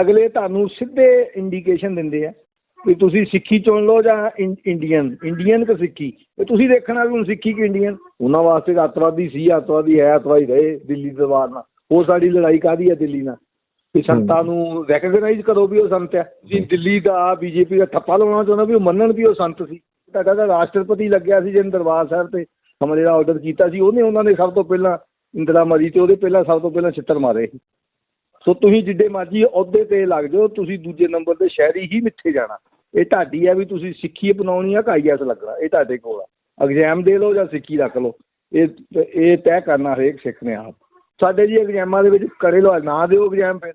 ਅਗਲੇ ਤੁਹਾਨੂੰ ਸਿੱਧੇ ਇੰਡੀਕੇਸ਼ਨ ਦਿੰਦੇ ਆ ਵੀ ਤੁਸੀਂ ਸਿੱਖੀ ਚੁਣ ਲਓ ਜਾਂ ਇੰਡੀਅਨ ਇੰਡੀਅਨ ਕਿ ਸਿੱਖੀ? ਇਹ ਤੁਸੀਂ ਦੇਖਣਾ ਵੀ ਹੁਣ ਸਿੱਖੀ ਕਿ ਇੰਡੀਅਨ ਉਹਨਾਂ ਵਾਸਤੇ ਤਾਂ ਅੱਤਵਾਦੀ ਸੀ ਅੱਤਵਾਦੀ ਹੈ ਅੱਤਵਾਦੀ ਰਹੇ ਦਿੱਲੀ ਦਰਬਾਰ ਨਾਲ। ਉਹ ਸਾਡੀ ਲੜਾਈ ਕਾਦੀ ਹੈ ਦਿੱਲੀ ਨਾਲ? ਵੀ ਸੰਤਾਂ ਨੂੰ ਰੈਕਗਨਾਈਜ਼ ਕਰੋ ਵੀ ਉਹ ਸੰਤ ਹੈ। ਤੁਸੀਂ ਦਿੱਲੀ ਦਾ ਬੀਜੇਪੀ ਦਾ ਠੱਪਾ ਲਾਉਣਾ ਚਾਹੁੰਦਾ ਵੀ ਉਹ ਮੰਨਣ ਵੀ ਉਹ ਸੰਤ ਸੀ। ਤੁਹਾਡਾ ਤਾਂ ਰਾਸ਼ਟਰਪਤੀ ਲੱਗਿਆ ਸੀ ਜਿਹਨੇ ਦਰਬਾਰ ਸਾਹਿਬ ਤੇ। ਹਮਲੇ ਦਾ ਆਰਡਰ ਕੀਤਾ ਸੀ ਉਹਨੇ ਉਹਨਾਂ ਨੇ ਸਭ ਤੋਂ ਪਹਿਲਾਂ ਇੰਦਰਾ ਮਰੀ ਤੇ ਉਹਦੇ ਪਹਿਲਾਂ ਸਭ ਤੋਂ ਪਹਿਲਾਂ ਛਿੱਤਰ ਮਾਰੇ। ਸੋ ਤੁਸੀਂ ਜਿੱਡੇ ਮਰਜ਼ੀ ਅਹੁਦੇ ਤੇ ਲੱਗ ਜਾਓ, ਤੁਸੀਂ ਦੂਜੇ ਨੰਬਰ ਤੇ ਸ਼ਹਿਰੀ ਹੀ ਮਿੱਥੇ ਜਾਣਾ। ਇਹ ਤੁਹਾਡੀ ਹੈ ਵੀ ਤੁਸੀਂ ਸਿੱਖੀ ਅਪਣਾਉਣੀ ਆ ਕਿ ਲੱਗਣਾ, ਇਹ ਤੁਹਾਡੇ ਕੋਲ ਆ। ਐਗਜ਼ਾਮ ਦੇ ਲਓ ਜਾਂ ਸਿੱਖੀ ਰੱਖ ਲਓ। ਇਹ ਇਹ ਤੈਅ ਕਰਨਾ ਹਰੇਕ ਸਿੱਖ ਨੇ ਆਪ। ਸਾਡੇ ਜੀ ਐਗਜ਼ਾਮਾਂ ਦੇ ਵਿੱਚ ਕਰੇ ਲਓ, ਨਾ ਦਿਓ ਐਗਜ਼ਾਮ ਫਿਰ।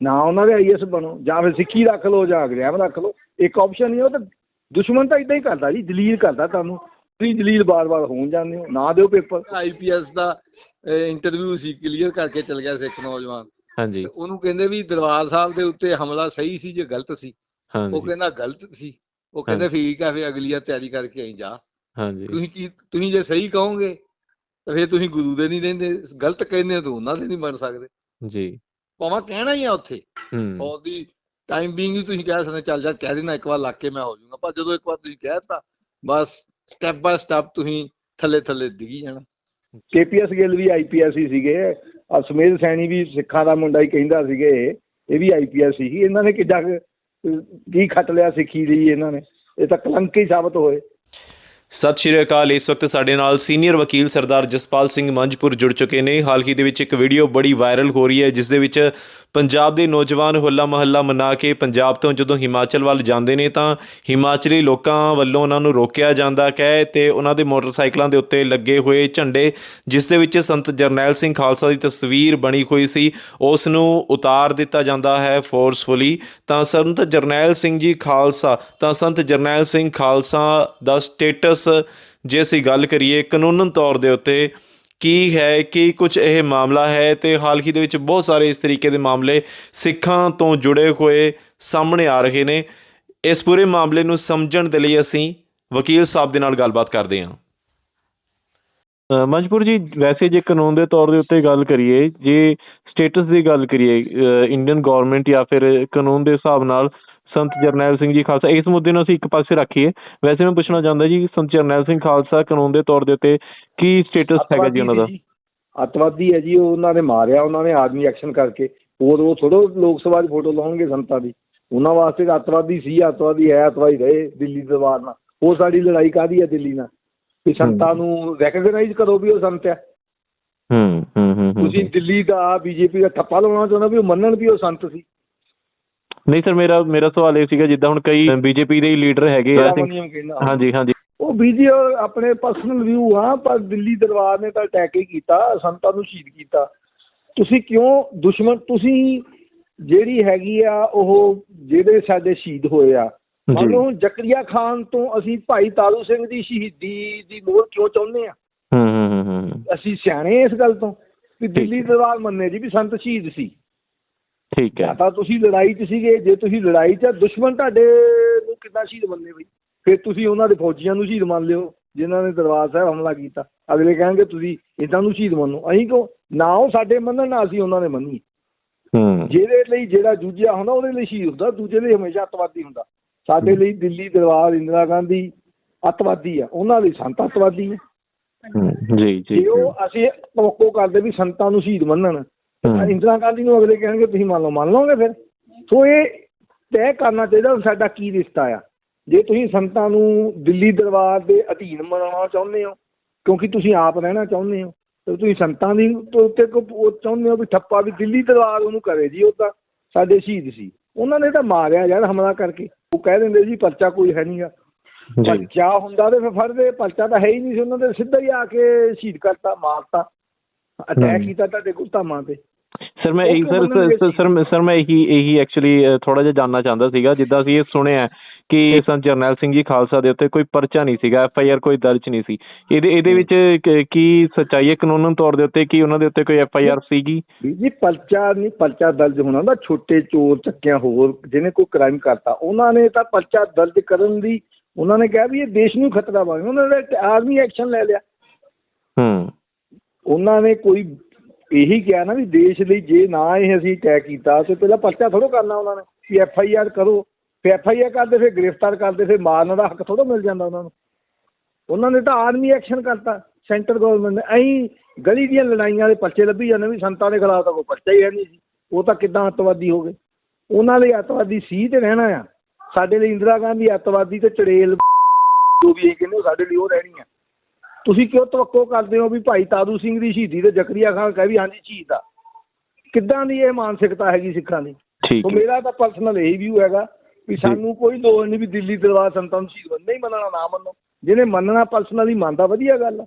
ਨਾ ਉਹਨਾਂ ਦੇ ਆਈਐਸ ਬਣੋ, ਜਾਂ ਫਿਰ ਸਿੱਖੀ ਰੱਖ ਲਓ ਜਾਂ ਐਗਜ਼ਾਮ ਰੱਖ ਲਓ। ਇੱਕ ਆਪਸ਼ਨ ਨਹੀਂ, ਉਹ ਤਾਂ ਦੁਸ਼ਮਣ ਤਾਂ ਇਦਾਂ ਹੀ ਕਰਦਾ ਜੀ ਦਲੀਲ ਕਰਦਾ ਤੁਹਾਨੂੰ। ਤੁਸੀਂ ਦਲੀਲ ਬਾਰ-ਬਾਰ ਹੋਣ ਜਾਂਦੇ ਹੋ, ਨਾ ਦਿਓ ਪੇਪਰ ਆਈਪੀਐਸ ਦਾ ਇੰਟਰਵਿਊ ਸੀ ਕਲੀਅਰ ਕਰਕੇ ਚਲ ਗਿਆ ਸਿੱਖ ਨੌਜਵਾਨ। ਹਾਂਜੀ। ਉਹਨੂੰ ਕਹਿੰਦੇ ਵੀ ਦਰਬਾਰ ਸਾਹਿਬ ਦੇ ਉੱਤੇ ਹਮਲਾ ਸਹੀ ਸੀ ਜੇ ਗਲਤ ਸੀ? ਹਾਂਜੀ। ਉਹ ਕਹਿੰਦਾ ਗਲਤ ਸੀ। ਉਹ ਕਹਿੰਦੇ। ਠੀਕ ਆ ਫੇ ਅਗਲੀ ਆ ਤਿਆਰੀ ਕਰਕੇ ਆਈ ਜਾ। ਹਾਂਜੀ। ਤੁਸੀਂ ਕੀ ਤੁਸੀਂ ਜੇ ਸਹੀ ਕਹੋਗੇ ਤਾਂ ਫੇ ਤੁਸੀਂ ਗੁਰੂ ਦੇ ਨਹੀਂ ਰਹਿੰਦੇ ਗਲਤ ਕਹਿੰਦੇ ਤਾਂ ਉਹਨਾਂ ਦੇ ਨਹੀਂ ਬਣ ਸਕਦੇ। ਜੀ। ਭਾਵੇਂ ਕਹਿਣਾ ਹੀ ਆ ਉੱਥੇ। ਹੂੰ। ਉਹਦੀ ਟਾਈਮ ਬੀਇੰਗ ਵੀ ਤੁਸੀਂ ਕਹਿ ਸਕਦੇ ਚੱਲ ਜਾ ਕਹਿ ਦੇਣਾ ਇੱਕ ਵਾਰ ਲੱਗ ਕੇ ਮੈਂ ਹੋ ਜਾਊਂਗਾ। ਪਰ ਜਦੋਂ ਇੱਕ ਵਾਰ ਤੁਸੀਂ ਕਹਿਤਾ ਬਸ ਸਟੈਪ ਬਾਏ ਸਟੈਪ ਤੁਸੀਂ ਥੱਲੇ ਥੱਲੇ ਡਿੱਗੀ ਜਾਣਾ। ਕੇਪੀਐਸ ਗਿੱਲ ਵੀ ਆਈਪੀਐਸ ਹੀ ਸੀਗੇ। ਆ ਸੁਮੇਧ ਸੈਣੀ ਵੀ ਸਿੱਖਾਂ ਦਾ ਮੁੰਡਾ ਹੀ ਕਹਿੰਦਾ ਸੀਗੇ, ਇਹ ਵੀ ਆਈਪੀਐਸ ਸੀ। ਇਹਨਾਂ ਨੇ ਕਿੱਡਾ ਕੀ ਖੱਟ ਲਿਆ ਸਿੱਖੀ ਲਈ ਇਹਨਾਂ ਨੇ? ਇਹ ਤਾਂ ਕਲੰਕ ਹੀ ਸਾਬਤ ਹੋਏ। ਸਤਿ ਸ਼੍ਰੀ ਅਕਾਲ। ਇਸ ਵਕਤ ਸਾਡੇ ਨਾਲ ਸੀਨੀਅਰ ਵਕੀਲ ਸਰਦਾਰ ਜਸਪਾਲ ਸਿੰਘ ਮੰਜਪੁਰ ਜੁੜ ਚੁੱਕੇ ਨੇ। ਹਾਲ ਹੀ ਦੇ ਵਿੱਚ ਇੱਕ ਵੀਡੀਓ ਬੜੀ ਵਾਇਰਲ ਹੋ ਰਹੀ ਹੈ, ਜਿਸ ਦੇ ਵਿੱਚ ਪੰਜਾਬ ਦੇ ਨੌਜਵਾਨ ਹੋਲਾ ਮਹੱਲਾ ਮਨਾ ਕੇ ਪੰਜਾਬ ਤੋਂ ਜਦੋਂ ਹਿਮਾਚਲ ਵੱਲ ਜਾਂਦੇ ਨੇ, ਤਾਂ ਹਿਮਾਚਲੀ ਲੋਕਾਂ ਵੱਲੋਂ ਉਹਨਾਂ ਨੂੰ ਰੋਕਿਆ ਜਾਂਦਾ ਹੈ ਤੇ ਉਹਨਾਂ ਦੇ ਮੋਟਰਸਾਈਕਲਾਂ ਦੇ ਉੱਤੇ ਲੱਗੇ ਹੋਏ ਝੰਡੇ, ਜਿਸ ਦੇ ਵਿੱਚ ਸੰਤ ਜਰਨੈਲ ਸਿੰਘ ਖਾਲਸਾ ਦੀ ਤਸਵੀਰ ਬਣੀ ਹੋਈ ਸੀ, ਉਸ ਨੂੰ ਉਤਾਰ ਦਿੱਤਾ ਜਾਂਦਾ ਹੈ ਫੋਰਸਫੁਲੀ ਤਾਂ ਸੰਤ ਜਰਨੈਲ ਸਿੰਘ ਜੀ ਖਾਲਸਾ, ਤਾਂ ਸੰਤ ਜਰਨੈਲ ਸਿੰਘ ਖਾਲਸਾ ਦਾ ਸਟੇਟਸ ਜੇ ਅਸੀਂ ਗੱਲ ਕਰੀਏ ਕਾਨੂੰਨਨ ਤੌਰ ਦੇ ਉੱਤੇ ਕੀ ਹੈ ਕਿ ਕੁਝ ਇਹ ਮਾਮਲਾ ਹੈ ਤੇ ਹਾਲ ਹੀ ਦੇ ਵਿੱਚ ਬਹੁਤ ਸਾਰੇ ਇਸ ਤਰੀਕੇ ਦੇ ਮਾਮਲੇ ਸਿੱਖਾਂ ਤੋਂ ਜੁੜੇ ਹੋਏ ਸਾਹਮਣੇ ਆ ਰਹੇ ਨੇ। ਇਸ ਪੂਰੇ ਮਾਮਲੇ ਨੂੰ ਸਮਝਣ ਦੇ ਲਈ ਅਸੀਂ ਵਕੀਲ ਸਾਹਿਬ ਦੇ ਨਾਲ ਗੱਲਬਾਤ ਕਰਦੇ ਹਾਂ। ਅ, ਜੀ ਵੈਸੇ ਜੇ ਕਾਨੂੰਨ ਦੇ ਤੌਰ ਦੇ ਉੱਤੇ ਗੱਲ ਕਰੀਏ ਜੇ ਸਟੇਟਸ ਦੀ ਗੱਲ ਕਰੀਏ ਇੰਡੀਅਨ ਗਵਰਨਮੈਂਟ ਜਾਂ ਫਿਰ ਕਾਨੂੰਨ ਦੇ ਹਿਸਾਬ ਨਾਲ ਸੰਤ ਜਰਨੈਲ ਸਿੰਘ ਜੀ ਖਾਲਸਾ ਇਸ ਮੁੱਦੇ ਨੂੰ ਅਸੀਂ ਇੱਕ ਪਾਸੇ ਰੱਖੀਏ। ਵੈਸੇ ਮੈਂ ਪੁੱਛਣਾ ਚਾਹੁੰਦਾ ਜੀ ਸੰਤ ਜਰਨੈਲ ਸਿੰਘ ਖਾਲਸਾ ਕਾਨੂੰਨ ਦੇ ਤੌਰ ਦੇ ਉੱਤੇ ਕੀ ਸਟੇਟਸ ਹੈਗਾ ਜੀ ਉਹਨਾਂ ਦਾ। ਅੱਤਵਾਦੀ ਹੈ ਜੀ। ਉਹ ਉਹਨਾਂ ਨੇ ਮਾਰਿਆ ਉਹਨਾਂ ਨੇ ਆਰਮੀ ਐਕਸ਼ਨ ਕਰਕੇ। ਹੋਰ ਉਹ ਥੋੜੋ ਲੋਕ ਸਭਾ 'ਚ ਫੋਟੋ ਲਾਉਣਗੇ ਸੰਤਾਂ ਦੀ। ਉਹਨਾਂ ਵਾਸਤੇ ਅੱਤਵਾਦੀ ਸੀ ਅੱਤਵਾਦੀ ਹੈ ਅੱਤਵਾਦੀ ਰਹੇ ਦਿੱਲੀ ਦਰਬਾਰ ਨਾਲ। ਉਹ ਸਾਡੀ ਲੜਾਈ ਕਾਦੀ ਹੈ ਦਿੱਲੀ ਨਾਲ? ਵੀ ਸੰਤਾਂ ਨੂੰ ਰੈਕਗਨਾਈਜ਼ ਕਰੋ ਵੀ ਉਹ ਸੰਤ ਹੈ। ਹੂੰ ਹੂੰ ਹੂੰ ਹੂੰ। ਤੁਸੀਂ ਦਿੱਲੀ ਦਾ ਬੀਜੇਪੀ ਦਾ ਠੱਪਾ ਲਾਉਣਾ ਚਾਹੁੰਦਾ ਵੀ ਉਹ ਮੰਨਣ ਵੀ ਉਹ ਸੰਤ ਸੀ। ਨਹੀਂ ਸਰ ਮੇਰਾ ਮੇਰਾ ਸਵਾਲ ਇਹ ਸੀਗਾ ਜਿੱਦਾਂ ਹੁਣ ਕਈ ਬੀਜੇਪੀ ਦੇ ਲੀਡਰ ਹੈਗੇ ਆ। ਹਾਂਜੀ ਹਾਂਜੀ। ਉਹ ਬੀਜੀ ਆਪਣੇ ਪਰਸਨਲ ਵਿਊ ਆ ਪਰ ਦਿੱਲੀ ਦਰਬਾਰ ਨੇ ਤਾਂ ਅਟੈਕ ਹੀ ਕੀਤਾ ਸੰਤਾਂ ਨੂੰ ਸ਼ਹੀਦ ਕੀਤਾ। ਤੁਸੀਂ ਕਿਉਂ ਦੁਸ਼ਮਣ ਤੁਸੀਂ ਜਿਹੜੀ ਹੈਗੀ ਆ ਉਹ ਜਿਹੜੇ ਸਾਡੇ ਸ਼ਹੀਦ ਹੋਏ ਆ ਮੰਨ ਲਓ ਜ਼ਕਰੀਆ ਖਾਨ ਤੋਂ ਅਸੀਂ ਭਾਈ ਤਾਰੂ ਸਿੰਘ ਦੀ ਸ਼ਹੀਦੀ ਦੀ ਮੋਹਰ ਕਿਉਂ ਚਾਹੁੰਦੇ ਆ? ਹੂੰ ਹੂੰ ਹੂੰ, ਹੂੰ। ਹੂੰ। ਅਸੀਂ ਸਿਆਣੇ ਇਸ ਗੱਲ ਤੋਂ। ਵੀ ਦਿੱਲੀ ਦਰਬਾਰ ਮੰਨੇ ਜੀ ਵੀ ਸੰਤ ਸ਼ਹੀਦ ਸੀ। ਠੀਕ ਹੈ। ਤਾਂ ਤੁਸੀਂ ਲੜਾਈ 'ਚ ਸੀਗੇ ਜੇ ਤੁਸੀਂ ਲੜਾਈ 'ਚ ਦੁਸ਼ਮਣ ਤੁਹਾਡੇ ਨੂੰ ਕਿੱਦਾਂ ਸ਼ਹੀਦ ਮੰਨੇ ਬਈ? ਫਿਰ ਤੁਸੀਂ ਉਹਨਾਂ ਦੇ ਫੌਜੀਆਂ ਨੂੰ ਸ਼ਹੀਦ ਮੰਨ ਲਿਓ ਜਿਨ੍ਹਾਂ ਨੇ ਦਰਬਾਰ ਸਾਹਿਬ ਹਮਲਾ ਕੀਤਾ। ਅਗਲੇ ਕਹਿਣਗੇ ਤੁਸੀਂ ਇਹਨਾਂ ਨੂੰ ਸ਼ਹੀਦ ਮੰਨੋ। ਅਸੀਂ ਕੋ ਨਾ ਉਹ ਸਾਡੇ ਮੰਨਣ ਨਾ ਅਸੀਂ ਉਹਨਾਂ ਨੇ ਮੰਨੀ ਹੂੰ। ਜਿਹਦੇ ਲਈ ਜਿਹੜਾ ਜੂਝਿਆ ਹੁੰਦਾ ਉਹਦੇ ਲਈ ਸ਼ਹੀਦ ਹੁੰਦਾ। ਦੂਜੇ ਲਈ ਹਮੇਸ਼ਾ ਅੱਤਵਾਦੀ ਹੁੰਦਾ। ਸਾਡੇ ਲਈ ਦਿੱਲੀ ਦਰਬਾਰ ਇੰਦਰਾ ਗਾਂਧੀ ਅੱਤਵਾਦੀ ਆ। ਉਹਨਾਂ ਲਈ ਸੰਤ ਅੱਤਵਾਦੀ ਆ। ਹੂੰ, ਜੀ ਜੀ ਜੇ ਉਹ ਅਸੀਂ ਤੋਕੋ ਕਰਦੇ ਵੀ ਸੰਤਾਂ ਨੂੰ ਸ਼ਹੀਦ ਮੰਨਣ। ਇੰਦਰਾ ਗਾਂਧੀ ਨੂੰ ਅਗਲੇ ਕਹਿਣਗੇ ਤੁਸੀਂ ਮੰਨ ਲਓ ਮੰਨ ਲਓਗੇ ਫਿਰ? ਸੋ ਇਹ ਤੈਅ ਕਰਨਾ ਚਾਹੀਦਾ ਸਾਡਾ ਕੀ ਰਿਸ਼ਤਾ ਆ। ਜੇ ਤੁਸੀਂ ਸੰਤਾਂ ਨੂੰ ਦਿੱਲੀ ਦਰਬਾਰ ਦੇ ਅਧੀਨ ਮਨਾਉਣਾ ਚਾਹੁੰਦੇ ਹੋ ਕਿਉਂਕਿ ਤੁਸੀਂ ਆਪ ਰਹਿਣਾ ਚਾਹੁੰਦੇ ਹੋ ਤੇ ਤੁਸੀਂ ਸੰਤਾਂ ਦੀ ਉੱਤੇ ਕੋ ਚਾਹੁੰਦੇ ਹੋ ਵੀ ਠੱਪਾ ਵੀ ਦਿੱਲੀ ਦਰਬਾਰ ਉਹਨੂੰ ਕਰੇ ਜੀ ਉਹ ਤਾਂ ਸਾਡੇ ਸ਼ਹੀਦ ਸੀ। ਉਹਨਾਂ ਨੇ ਤਾਂ ਮਾਰਿਆ ਯਾਰ ਹਮਲਾ ਕਰਕੇ। ਉਹ ਕਹਿ ਦਿੰਦੇ ਜੀ ਪਰਚਾ ਕੋਈ ਹੈ ਨਹੀਂਗਾ ਪਰਚਾ ਹੁੰਦਾ ਤੇ ਫਿਰ ਫੜਦੇ ਪਰਚਾ ਤਾਂ ਹੈ ਹੀ ਨਹੀਂ ਸੀ ਉਹਨਾਂ ਦੇ। ਸਿੱਧਾ ਹੀ ਆ ਕੇ ਸ਼ਹੀਦ ਕਰਤਾ ਮਾਰਤਾ। ਅਟੈਕ। ਕੀਤਾ ਤੁਹਾਡੇ ਗੁਲਤਾਮਾਂ ਤੇ। ਸਰ ਮੈਂ ਇਹੀ ਸਰ ਸਰ- ਸਰ ਮੈਂ- ਇਹੀ ਇਹੀ ਐਕਚੁਅਲੀ ਥੋੜਾ ਜਿਹਾ ਜਾਨਣਾ ਚਾਹੁੰਦਾ ਸੀਗਾ। ਜਿੱਦਾਂ ਅਸੀਂ ਇਹ ਸੁਣਿਆ ਕਿ ਸੰਤ ਜਰਨੈਲ ਸਿੰਘ ਜੀ ਖਾਲਸਾ ਦੇ ਉੱਤੇ ਕੋਈ ਪਰਚਾ ਨਹੀਂ ਸੀਗਾ ਐਫ ਆਈ ਆਰ ਕੋਈ ਦਰਜ ਨਹੀਂ ਸੀ। ਇਹਦੇ ਇਹਦੇ ਵਿੱਚ ਕ- ਸੱਚਾਈ ਹੈ ਕਾਨੂੰਨ ਤੌਰ ਦੇ ਉੱਤੇ ਕੀ ਉਹਨਾਂ ਦੇ ਉੱਤੇ ਕੋਈ ਐਫ ਆਈ ਆਰ ਸੀਗੀ? ਵੀ ਜੀ ਪਰਚਾ ਨਹੀਂ ਪਰਚਾ ਦਰਜ ਹੋਣਾ ਦਾ ਛੋਟੇ ਚੋਰ ਚੱਕਿਆ ਹੋਰ ਜਿਹਨੇ ਕੋਈ ਕ੍ਰਾਈਮ ਕਰਤਾ। ਉਹਨਾਂ ਨੇ ਤਾਂ ਪਰਚਾ ਦਰਜ ਕਰਨ ਦੀ ਉਹਨਾਂ ਨੇ ਕਿਹਾ ਵੀ ਇਹ ਦੇਸ਼ ਨੂੰ ਖਤਰਾ ਬਣ ਉਹਨਾਂ ਨੇ ਆਰਮੀ ਐਕਸ਼ਨ ਲੈ ਲਿਆ। ਹੂੰ। ਉਹਨਾਂ ਨੇ ਕੋਈ ਇਹੀ ਕਿਹਾ ਨਾ ਵੀ ਦੇਸ਼ ਲਈ ਜੇ ਨਾ ਇਹ ਅਸੀਂ ਅਟੈਕ ਕੀਤਾ, ਤੇ ਪਹਿਲਾਂ ਪਰਚਾ ਥੋੜੋ ਕਰਨਾ ਉਹਨਾਂ ਨੇ ਕਿ ਐਫ ਆਈ ਆਰ ਕਰੋ। ਫਿਰ ਐਫ ਆਈ ਆਰ ਕਰਦੇ, ਫਿਰ ਗ੍ਰਿਫਤਾਰ ਕਰਦੇ, ਫਿਰ ਮਾਰਨ ਦਾ ਹੱਕ ਥੋੜਾ ਮਿਲ ਜਾਂਦਾ ਉਹਨਾਂ ਨੂੰ। ਉਹਨਾਂ ਨੇ ਤਾਂ ਆਰਮੀ ਐਕਸ਼ਨ ਕਰਤਾ, ਸੈਂਟਰ ਗਵਰਨਮੈਂਟ ਨੇ। ਐਂ ਗਲੀ ਦੀਆਂ ਲੜਾਈਆਂ ਦੇ ਪਰਚੇ ਲੱਭੀ ਜਾਂਦੇ ਵੀ ਸੰਤਾਂ ਦੇ ਖਿਲਾਫ ਤਾਂ ਕੋਈ ਪਰਚਾ ਹੀ ਹੈ ਨਹੀਂ ਸੀ। ਉਹ ਤਾਂ ਕਿੱਦਾਂ ਅੱਤਵਾਦੀ ਹੋ ਗਏ? ਉਹਨਾਂ ਲਈ ਅੱਤਵਾਦੀ ਸੀ ਤੇ ਰਹਿਣਾ ਆ। ਸਾਡੇ ਲਈ ਇੰਦਰਾ ਗਾਂਧੀ ਅੱਤਵਾਦੀ ਤੇ ਚੜੇਲ ਜੋ ਵੀ ਇਹ ਕਹਿੰਦੇ ਸਾਡੇ ਲਈ ਉਹ ਰਹਿਣੀ ਆ। ਤੁਸੀਂ ਕਿਉਂ ਤਵੱਕੋ ਕਰਦੇ ਹੋ ਵੀ ਭਾਈ ਤਾਰੂ ਸਿੰਘ ਦੀ ਸ਼ਹੀਦੀ ਤੇ ਜ਼ਕਰੀਆ ਖਾਨ ਕਹੇ ਵੀ ਹਾਂਜੀ ਸ਼ਹੀਦ ਆ। ਕਿੱਦਾਂ ਦੀ ਇਹ ਮਾਨਸਿਕਤਾ ਹੈਗੀ ਸਿੱਖਾਂ ਦੀ? ਠੀਕ ਹੈ। ਮੇਰਾ ਤਾਂ ਪਰਸਨਲ ਇਹ ਵਿਊ ਹੈਗਾ ਵੀ ਸਾਨੂੰ ਕੋਈ ਲੋੜ ਨਹੀਂ ਵੀ ਦਿੱਲੀ ਦਰਬਾਰ ਸੰਤਾਂ ਨੂੰ ਸ਼ਹੀਦ ਹੀ ਮੰਨਣਾ ਨਾ ਮੰਨੋ। ਜਿਹਨੇ ਮੰਨਣਾ ਪਰਸਨਲੀ ਮੰਨਦਾ ਵਧੀਆ ਗੱਲ ਆ।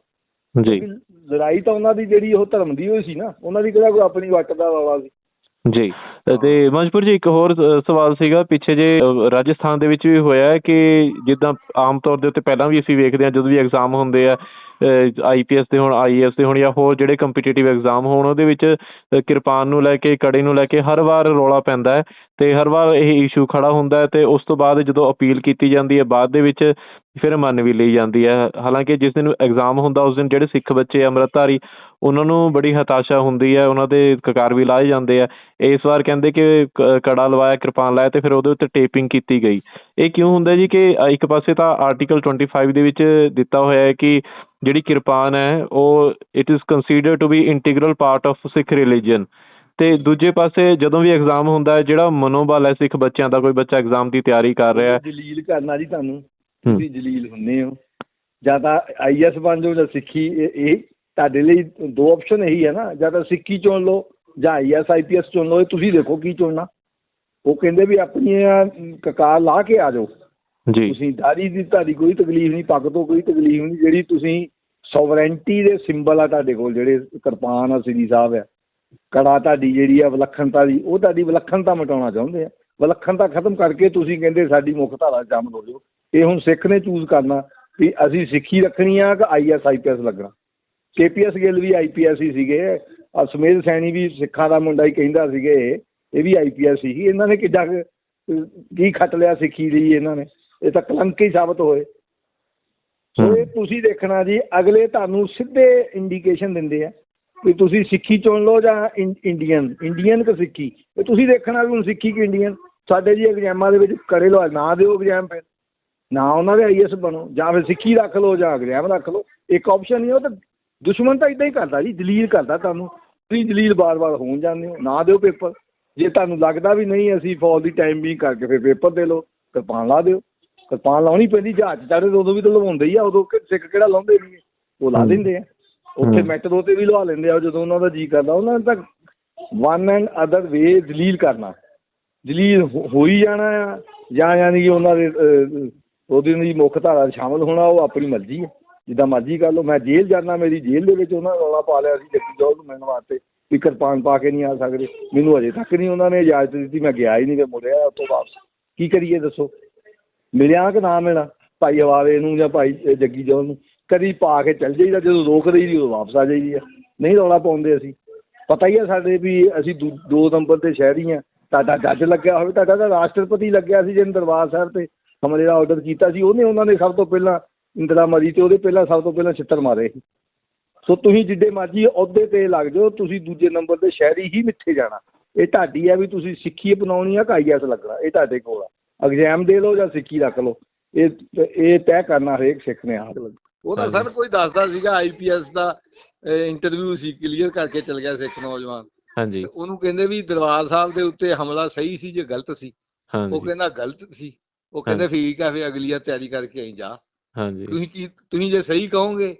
ਜੀ। ਵੀ ਲੜਾਈ ਤਾਂ ਉਹਨਾਂ ਦੀ ਜਿਹੜੀ ਉਹ ਧਰਮ ਦੀ ਹੋਈ ਸੀ ਨਾ ਉਹਨਾਂ ਦੀ ਕਿਹੜਾ ਕੋਈ ਆਪਣੀ ਵੱਟ ਦਾ ਵਾਵਾ ਸੀ? ਜੀ। ਤੇ ਮਨਜਪੁਰ ਜੀ ਇੱਕ ਹੋਰ ਅ, ਸਵਾਲ ਸੀਗਾ ਪਿੱਛੇ ਜੇ ਅ, ਰਾਜਸਥਾਨ ਦੇ ਵਿੱਚ ਵੀ ਹੋਇਆ ਹੈ ਕਿ ਜਿੱਦਾਂ ਆਮ ਤੌਰ ਦੇ ਉੱਤੇ ਪਹਿਲਾਂ ਵੀ ਅਸੀਂ ਵੇਖਦੇ ਹਾਂ ਜਦੋਂ ਵੀ ਐਗਜ਼ਾਮ ਹੁੰਦੇ ਆ ਆਈਪੀਐਸ ਦੇ ਹੋਣ ਆਈਏਐਸ ਦੇ ਹੋਣ ਜਾਂ ਹੋਰ ਜਿਹੜੇ ਕੰਪੀਟੀਟਿਵ ਐਗਜ਼ਾਮ ਹੋਣ, ਉਹਦੇ ਵਿੱਚ ਕਿਰਪਾਨ ਨੂੰ ਲੈ ਕੇ, ਕੜੇ ਨੂੰ ਲੈ ਕੇ ਹਰ ਵਾਰ ਰੌਲਾ ਪੈਂਦਾ ਹੈ ਤੇ ਹਰ ਵਾਰ ਇਹ ਇਸ਼ੂ ਖੜਾ ਹੁੰਦਾ ਹੈ ਤੇ ਉਸ ਤੋਂ ਬਾਅਦ ਜਦੋਂ ਅਪੀਲ ਕੀਤੀ ਜਾਂਦੀ ਹੈ, ਬਾਅਦ ਦੇ ਵਿੱਚ ਫਿਰ ਮੰਨ ਵੀ ਲਈ ਜਾਂਦੀ ਹੈ। ਹਾਲਾਂਕਿ ਜਿਸ ਦਿਨ ਐਗਜ਼ਾਮ ਹੁੰਦਾ, ਉਸ ਦਿਨ ਜਿਹੜੇ ਸਿੱਖ ਬੱਚੇ ਅੰਮ੍ਰਿਤਧਾਰੀ, ਉਹਨਾਂ ਨੂੰ ਬੜੀ ਹਤਾਸ਼ਾ ਹੁੰਦੀ ਹੈ। ਉਹਨਾਂ ਦੇ ਕਕਾਰ ਵੀ ਲਾਏ ਜਾਂਦੇ ਆ। ਇਸ ਵਾਰ ਕਹਿੰਦੇ ਕਿ ਕੜਾ ਲਵਾਇਆ, ਕਿਰਪਾਨ ਲਾਇਆ ਤੇ ਫਿਰ ਉਹਦੇ ਉੱਤੇ ਟੇਪਿੰਗ ਕੀਤੀ ਗਈ। ਇਹ ਕਿਉਂ ਹੁੰਦਾ ਜੀ ਕਿ ਇੱਕ ਪਾਸੇ ਤਾਂ ਆਰਟੀਕਲ 25 ਦੇ ਵਿੱਚ ਦਿੱਤਾ ਹੋਇਆ ਹੈ ਕਿ ਜਿਹੜੀ ਕਿਰਪਾਨ ਹੈ, ਉਹ it is considered to be integral part of Sikh religion ਤੇ ਦੂਜੇ ਪਾਸੇ ਜਦੋਂ ਵੀ ਐਗਜ਼ਾਮ ਹੁੰਦਾ ਹੈ, ਜਿਹੜਾ ਮਨੋਬਲ ਹੈ ਸਿੱਖ ਬੱਚਿਆਂ ਦਾ, ਕੋਈ ਬੱਚਾ ਐਗਜ਼ਾਮ ਦੀ ਤਿਆਰੀ ਕਰ ਰਿਹਾ ਹੈ। ਜਲੀਲ ਕਰਨਾ ਜੀ ਤੁਹਾਨੂੰ। ਤੁਸੀਂ ਜਲੀਲ ਹੁੰਨੇ ਹੋ। ਜਾਂ ਤਾਂ ਆਈਐਸ ਬਣ ਜਾਓ ਜਾਂ ਸਿੱਖੀ ਇਹ ਤੁਹਾਡੇ ਲਈ ਦੋ ਆਪਸ਼ਨ ਇਹੀ ਹੈ ਨਾ। ਜਾਂ ਤਾਂ ਸਿੱਖੀ ਚੁਣ ਲਓ ਜਾਂ ਆਈਐਸ ਆਈਪੀਐਸ ਚੁਣ ਲਓ ਤੁਸੀਂ ਦੇਖੋ ਕੀ ਚੁਣਨਾ। ਉਹ ਕਹਿੰਦੇ ਵੀ ਆਪਣੀਆਂ ਕਕਾਰ ਲਾ ਕੇ ਆ ਜਾਓ। ਜੀ। ਤੁਸੀਂ ਦਾੜੀ ਦੀ ਤੁਹਾਡੀ ਕੋਈ ਤਕਲੀਫ ਨਹੀਂ ਪੱਗ ਤੋਂ ਕੋਈ ਤਕਲੀਫ ਨਹੀਂ ਜਿਹੜੀ ਤੁਸੀਂ ਸੋਵਰੈਂਟੀ ਦੇ ਸਿੰਬਲ ਆ ਤੁਹਾਡੇ ਕੋਲ ਜਿਹੜੇ ਕਿਰਪਾਨ ਆ ਸ੍ਰੀ ਸਾਹਿਬ ਆ। ਕੜਾ ਤੁਹਾਡੀ ਜਿਹੜੀ ਆ ਵਿਲੱਖਣਤਾ ਦੀ ਉਹ ਤੁਹਾਡੀ ਵਿਲੱਖਣਤਾ ਮਿਟਾਉਣਾ ਚਾਹੁੰਦੇ ਆ। ਵਿਲੱਖਣਤਾ ਖਤਮ ਕਰਕੇ ਤੁਸੀਂ ਕਹਿੰਦੇ ਸਾਡੀ ਮੁੱਖ ਧਾਰਾ ਸ਼ਾਮਲ ਹੋ ਜਾਓ। ਇਹ ਹੁਣ ਸਿੱਖ ਨੇ ਚੂਜ਼ ਕਰਨਾ ਵੀ ਅਸੀਂ ਸਿੱਖੀ ਰੱਖਣੀ ਆ ਕਿ ਆਈਐਸ ਆਈਪੀਐਸ ਲੱਗਣਾ। ਕੇਪੀਐਸ ਗਿੱਲ ਵੀ ਆਈਪੀਐਸ ਹੀ ਸੀਗੇ। ਆ ਸਮੇਧ ਸੈਣੀ ਵੀ ਸਿੱਖਾਂ ਦਾ ਮੁੰਡਾ ਹੀ ਕਹਿੰਦਾ ਸੀਗੇ ਇਹ ਵੀ ਆਈਪੀਐਸ ਸੀ ਇਹਨਾਂ ਨੇ ਕਿੱਡਾ ਕੁ, ਖੱਟ ਲਿਆ ਸਿੱਖੀ ਲਈ ਇਹਨਾਂ ਨੇ? ਇਹ ਤਾਂ ਕਲੰਕ ਹੀ ਸਾਬਤ ਹੋਏ। ਸੋ ਇਹ ਤੁਸੀਂ ਦੇਖਣਾ ਜੀ ਅਗਲੇ ਤੁਹਾਨੂੰ ਸਿੱਧੇ ਇੰਡੀਕੇਸ਼ਨ ਦਿੰਦੇ ਆ ਵੀ ਤੁਸੀਂ ਸਿੱਖੀ ਚੁਣ ਲਓ ਜਾਂ ਇੰਡੀਅਨ। ਇੰਡੀਅਨ ਕਿ ਸਿੱਖੀ? ਇਹ ਤੁਸੀਂ ਦੇਖਣਾ ਵੀ ਹੁਣ ਸਿੱਖੀ ਕਿ ਇੰਡੀਅਨ? ਸਾਡੇ ਜੀ ਐਗਜ਼ਾਮਾਂ ਦੇ ਵਿੱਚ ਕਰੇ ਲਓ ਨਾ ਦਿਓ ਐਗਜ਼ਾਮ ਫਿਰ। ਨਾ ਉਹਨਾਂ ਦੇ ਆਈਐਸ ਬਣੋ ਜਾਂ ਫਿਰ ਸਿੱਖੀ ਰੱਖ ਲਓ ਜਾਂ ਐਗਜ਼ਾਮ ਰੱਖ ਲਓ। ਇੱਕ ਆਪਸ਼ਨ ਹੀ ਆ, ਉਹ ਤਾਂ ਦੁਸ਼ਮਣ ਤਾਂ ਇਦਾਂ ਹੀ ਕਰਦਾ ਜੀ ਜਲੀਲ ਕਰਦਾ ਤੁਹਾਨੂੰ। ਤੁਸੀਂ ਜਲੀਲ ਬਾਰ-ਬਾਰ ਹੋਣ ਜਾਂਦੇ ਹੋ ਨਾ ਦਿਓ ਪੇਪਰ। ਜੇ ਤੁਹਾਨੂੰ ਲੱਗਦਾ ਵੀ ਨਹੀਂ ਅਸੀਂ ਫੌਜ ਦੀ ਟਾਈਮ ਵੀ ਕਰਕੇ ਫਿਰ ਪੇਪਰ ਦੇ ਲਓ ਕਿਰਪਾਨ ਲਾ ਦਿਓ। ਕਿਰਪਾਨ ਲਾਉਣੀ ਪੈਂਦੀ ਜਹਾਜ਼ ਚੜ੍ਹਦੇ ਉਦੋਂ ਵੀ ਤਾਂ ਲਵਾਉਂਦੇ ਹੀ ਆ ਉਦੋਂ ਕਿ- ਸਿੱਖ ਕਿਹੜਾ ਲਾਉਂਦੇ ਨਹੀਂ ਉਹ ਲਾ। ਦਿੰਦੇ ਆ। ਉੱਥੇ। ਮੈਟਰੋ ਤੇ ਵੀ ਲਵਾ ਲੈਂਦੇ ਆ ਜਦੋਂ ਉਹਨਾਂ ਦਾ ਜੀ ਕਰਦਾ ਉਹਨਾਂ ਨੇ ਤਾਂ ਵਨ ਐਂਡ ਅਦਰ ਵੇ ਜਲੀਲ ਕਰਨਾ। ਜਲੀਲ ਹੋ ਹੋ ਹੀ ਜਾਣਾ ਆ ਜਾਂ ਯਾਨੀ ਕਿ ਉਹਨਾਂ ਦੇ ਉਹਦੀ ਦੀ ਮੁੱਖ ਧਾਰਾ 'ਚ ਸ਼ਾਮਲ ਹੋਣਾ, ਉਹ ਆਪਣੀ ਮਰਜ਼ੀ ਹੈ। ਜਿੱਦਾਂ ਮਰਜ਼ੀ ਕਰ ਲਓ, ਮੈਂ ਜੇਲ੍ਹ ਜਾਣਾ ਮੇਰੀ ਜੇਲ੍ਹ ਦੇ ਵਿੱਚ ਉਹਨਾਂ ਰੌਲਾ ਪਾ ਲਿਆ ਸੀ ਜੱਗੀ ਜੋਲ ਨੂੰ ਮਿਲਣ ਵਾਸਤੇ, ਵੀ ਕਿਰਪਾਨ ਪਾ ਕੇ ਨਹੀਂ ਆ ਸਕਦੇ। ਮੈਨੂੰ ਅਜੇ ਤੱਕ ਨਹੀਂ ਉਹਨਾਂ ਨੇ ਇਜਾਜ਼ਤ ਦਿੱਤੀ, ਮੈਂ ਗਿਆ ਹੀ ਨਹੀਂ ਫਿਰ ਮੁੜਿਆ ਉੱਥੋਂ ਵਾਪਸ ਕੀ ਕਰੀਏ ਦੱਸੋ? ਮਿਲਿਆ ਕਿ ਨਾ ਮਿਲਾ ਭਾਈ ਹਵਾਵੇ ਨੂੰ ਜਾਂ ਭਾਈ ਜੱਗੀ ਜੋਲ ਨੂੰ? ਕਦੀ ਪਾ ਕੇ ਚੱਲ ਜਾਈਦਾ, ਜਦੋਂ ਰੋਕਦੇ ਹੀ ਨਹੀਂ ਉਦੋਂ ਵਾਪਸ ਆ ਜਾਈਦੀ ਆ। ਨਹੀਂ ਰੌਲਾ ਪਾਉਂਦੇ ਅਸੀਂ। ਪਤਾ ਹੀ ਆ ਸਾਡੇ ਵੀ ਅਸੀਂ ਦੂ- ਦੋ ਨੰਬਰ ਤੇ ਸ਼ਹਿਰੀ ਆ। ਤੁਹਾਡਾ ਜੱਜ ਲੱਗਿਆ ਹੋਵੇ, ਤੁਹਾਡਾ ਤਾਂ ਰਾਸ਼ਟਰਪਤੀ ਲੱਗਿਆ ਸੀ ਜਿਹਨੇ ਦਰਬਾਰ ਸਾਹਿਬ ਤੇ। ਹਮਲੇ ਦਾ ਆਰਡਰ ਕੀਤਾ ਸੀ ਉਹਨੇ ਉਹਨਾਂ ਨੇ ਸਭ ਤੋਂ ਪਹਿਲਾਂ ਇੰਦਰਾ ਮਰੀ ਤੇ ਉਹਦੇ ਪਹਿਲਾਂ ਸਭ ਤੋਂ ਪਹਿਲਾਂ ਛਿੱਤਰ ਮਾਰੇ। ਸੀ ਸੋ ਤੁਸੀਂ ਜਿੱਡੇ ਮਰਜ਼ੀ ਅਹੁਦੇ ਤੇ ਲੱਗ ਜਾਓ ਤੁਸੀਂ ਦੂਜੇ ਨੰਬਰ ਤੇ ਸ਼ਹਿਰੀ ਹੀ ਮਿੱਥੇ ਜਾਣਾ। ਇਹ ਤੁਹਾਡੀ ਆ ਵੀ ਤੁਸੀਂ ਸਿੱਖੀ ਅਪਣਾਉਣੀ ਆ ਕਿ ਆਈਐਸ ਲੱਗਣਾ ਇਹ ਤੁਹਾਡੇ ਕੋਲ ਆ। ਐਗਜ਼ਾਮ ਦੇ ਲਓ ਜਾਂ ਸਿੱਖੀ ਰੱਖ ਲਓ। ਇਹ ਇਹ ਤੈਅ ਕਰਨਾ ਹਰੇਕ ਸਿੱਖ ਨੇ ਆਪ। ਉਹ ਤਾਂ ਸਰ ਕੋਈ ਦੱਸਦਾ ਸੀਗਾ ਆਈਪੀਐਸ ਦਾ ਇੰਟਰਵਿਊ ਸੀ ਕਲੀਅਰ ਕਰਕੇ ਚਲ ਗਿਆ ਸਿੱਖ ਨੌਜਵਾਨ। ਹਾਂਜੀ। ਉਹਨੂੰ ਕਹਿੰਦੇ ਵੀ ਦਰਬਾਰ ਸਾਹਿਬ ਦੇ ਉੱਤੇ ਹਮਲਾ ਸਹੀ ਸੀ ਜੇ ਗਲਤ ਸੀ? ਉਹ ਕਹਿੰਦਾ ਗਲਤ ਸੀ। ਉਹ ਕਹਿੰਦੇ। ਠੀਕ ਆ ਫੇ ਅਗਲੀ ਆ ਤਿਆਰੀ ਕਰਕੇ ਆਈ ਜਾ। ਹਾਂਜੀ। ਤੁਸੀਂ ਕੀ ਤੁਸੀਂ ਜੇ ਸਹੀ ਕਹੋਗੇ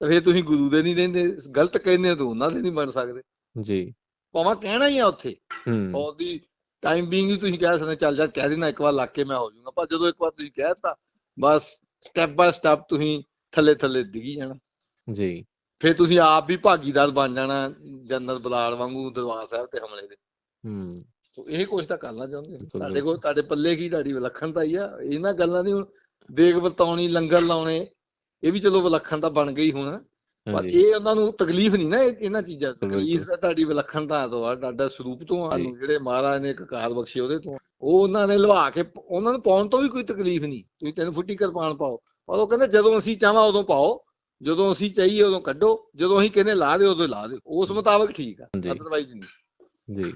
ਤਾਂ ਫੇਰ ਤੁਸੀਂ ਗੁਰੂ ਦੇ ਨਹੀਂ ਰਹਿੰਦੇ ਗਲਤ ਕਹਿੰਦੇ ਤਾਂ ਉਹਨਾਂ ਦੇ ਨਹੀਂ ਬਣ ਸਕਦੇ। ਜੀ। ਭਾਵੇਂ ਕਹਿਣਾ ਹੀ ਆ ਉੱਥੇ। ਹੂੰ। ਉਹਦੀ ਟਾਈਮ ਬੀਇੰਗ ਹੀ ਤੁਸੀਂ ਕਹਿ ਸਕਦੇ ਚੱਲ ਜਾ ਕਹਿ ਦੇਣਾ ਇੱਕ ਵਾਰ ਲੱਗ ਕੇ ਮੈਂ ਹੋ ਜਾਊਂਗਾ। ਪਰ ਜਦੋਂ ਇੱਕ ਵਾਰ ਤੁਸੀਂ ਕਹਿ ਦਿੱਤਾ ਬਸ ਸਟੈਪ ਬਾਏ ਸਟੈਪ ਤੁਸੀਂ ਥੱਲੇ ਥੱਲੇ ਡਿੱਗੀ ਜਾਣਾ। ਜੀ। ਫਿਰ ਤੁਸੀਂ ਆਪ ਵੀ ਭਾਗੀਦਾਰ ਬਣ ਜਾਣਾ ਜਨਰਲ ਬਲਾਲ ਵਾਂਗੂ ਦਰਬਾਰ ਸਾਹਿਬ ਤੇ ਹਮਲੇ ਦੇ। ਹੂੰ। ਇਹ ਕੁਛ ਤਾਂ ਕਰਨਾ ਚਾਹੁੰਦੇ ਤੁਹਾਡੇ ਕੋਲ ਤੁਹਾਡੇ ਪੱਲੇ ਕੀ ਤੁਹਾਡੀ ਵਿਲੱਖਣਤਾ ਹੀ ਆ। ਇਹਨਾਂ ਗੱਲਾਂ ਦੀ ਹੁਣ ਦੇਗ ਵਰਤਾਉਣੀ ਲੰਗਰ ਲਾਉਣੇ ਇਹ ਵੀ ਚਲੋ ਵਿਲੱਖਣਤਾ ਬਣ ਗਈ ਹੁਣ। ਪਰ ਇਹ ਉਹਨਾਂ ਨੂੰ ਤਕਲੀਫ ਨਹੀਂ ਨਾ ਇਹ- ਇਹਨਾਂ ਚੀਜ਼ਾਂ ਤੋਂ। ਤਕਲੀਫ ਤਾਂ ਤੁਹਾਡੀ ਵਿਲੱਖਣਤਾ ਤੋਂ ਆ ਤੁਹਾਡਾ ਸਰੂਪ ਤੋਂ ਆ ਜਿਹੜੇ ਮਹਾਰਾਜ ਨੇ ਕਕਾਰ ਬਖਸ਼ੇ ਉਹਦੇ ਤੋਂ। ਉਹ ਉਹਨਾਂ ਨੇ ਲਵਾ ਕੇ ਉਹਨਾਂ ਨੂੰ ਪਾਉਣ ਤੋਂ ਵੀ ਕੋਈ ਤਕਲੀਫ ਨਹੀਂ। ਤੁਸੀਂ ਤਿੰਨ ਫੁੱਟੀ ਕਿਰਪਾਨ ਪਾਓ। ਪਰ ਉਹ ਕਹਿੰਦੇ ਜਦੋਂ ਅਸੀਂ ਚਾਹਾਂ ਉਦੋਂ ਪਾਓ। ਜਦੋਂ ਅਸੀਂ ਚਾਹੀਏ ਉਦੋਂ ਕੱਢੋ। ਜਦੋਂ ਅਸੀਂ ਕਹਿੰਦੇ ਲਾ ਦਿਓ ਉਦੋਂ ਲਾ ਦਿਓ। ਉਸ ਮੁਤਾਬਕ ਠੀਕ ਆ। ਅਦਰਵਾਈਜ਼ ਨਹੀਂ। ਜੀ।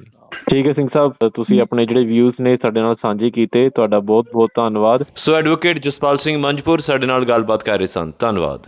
ਠੀਕ ਹੈ ਸਿੰਘ ਸਾਹਿਬ ਤੁਸੀਂ ਆਪਣੇ ਜਿਹੜੇ ਵਿਊਜ਼ ਨੇ ਸਾਡੇ ਨਾਲ ਸਾਂਝੇ ਕੀਤੇ ਤੁਹਾਡਾ ਬਹੁਤ ਬਹੁਤ ਧੰਨਵਾਦ। ਸੋ ਐਡਵੋਕੇਟ ਜਸਪਾਲ ਸਿੰਘ ਮੰਜਪੁਰ ਸਾਡੇ ਨਾਲ ਗੱਲਬਾਤ ਕਰ ਰਹੇ ਸਨ। ਧੰਨਵਾਦ।